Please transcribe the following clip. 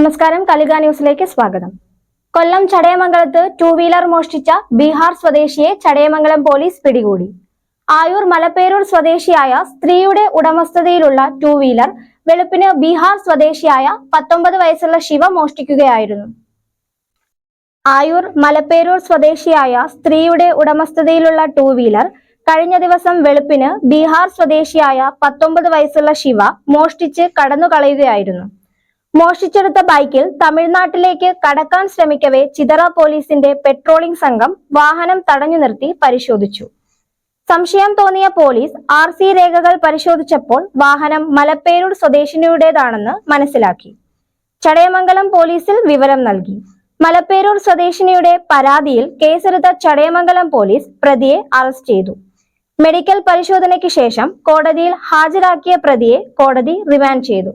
നമസ്കാരം കലിക ന്യൂസിലേക്ക് സ്വാഗതം. കൊല്ലം ചടയമംഗലത്ത് ടൂ വീലർ മോഷ്ടിച്ച ബീഹാർ സ്വദേശിയെ ചടയമംഗലം പോലീസ് പിടികൂടി. ആയൂർ മലപ്പേരൂർ സ്വദേശിയായ സ്ത്രീയുടെ ഉടമസ്ഥതയിലുള്ള ടൂ വീലർ വെളുപ്പിന് ബീഹാർ സ്വദേശിയായ പത്തൊമ്പത് വയസ്സുള്ള ശിവ മോഷ്ടിക്കുകയായിരുന്നു. ആയൂർ മലപ്പേരൂർ സ്വദേശിയായ സ്ത്രീയുടെ ഉടമസ്ഥതയിലുള്ള ടൂ വീലർ കഴിഞ്ഞ ദിവസം വെളുപ്പിന് ബീഹാർ സ്വദേശിയായ പത്തൊമ്പത് വയസ്സുള്ള ശിവ മോഷ്ടിച്ച് കടന്നുകളയുകയായിരുന്നു. മോഷ്ടിച്ചെടുത്ത ബൈക്കിൽ തമിഴ്നാട്ടിലേക്ക് കടക്കാൻ ശ്രമിക്കവേ ചിതറ പോലീസിന്റെ പെട്രോളിംഗ് സംഘം വാഹനം തടഞ്ഞു നിർത്തി പരിശോധിച്ചു. സംശയം തോന്നിയ പോലീസ് ആർ സി രേഖകൾ പരിശോധിച്ചപ്പോൾ വാഹനം മലപ്പേരൂർ സ്വദേശിനിയുടേതാണെന്ന് മനസ്സിലാക്കി. ചടയമംഗലം പോലീസിൽ വിവരം നൽകി. മലപ്പേരൂർ സ്വദേശിനിയുടെ പരാതിയിൽ കേസെടുത്ത ചടയമംഗലം പോലീസ് പ്രതിയെ അറസ്റ്റ് ചെയ്തു. മെഡിക്കൽ പരിശോധനയ്ക്ക് ശേഷം കോടതിയിൽ ഹാജരാക്കിയ പ്രതിയെ കോടതി റിമാൻഡ് ചെയ്തു.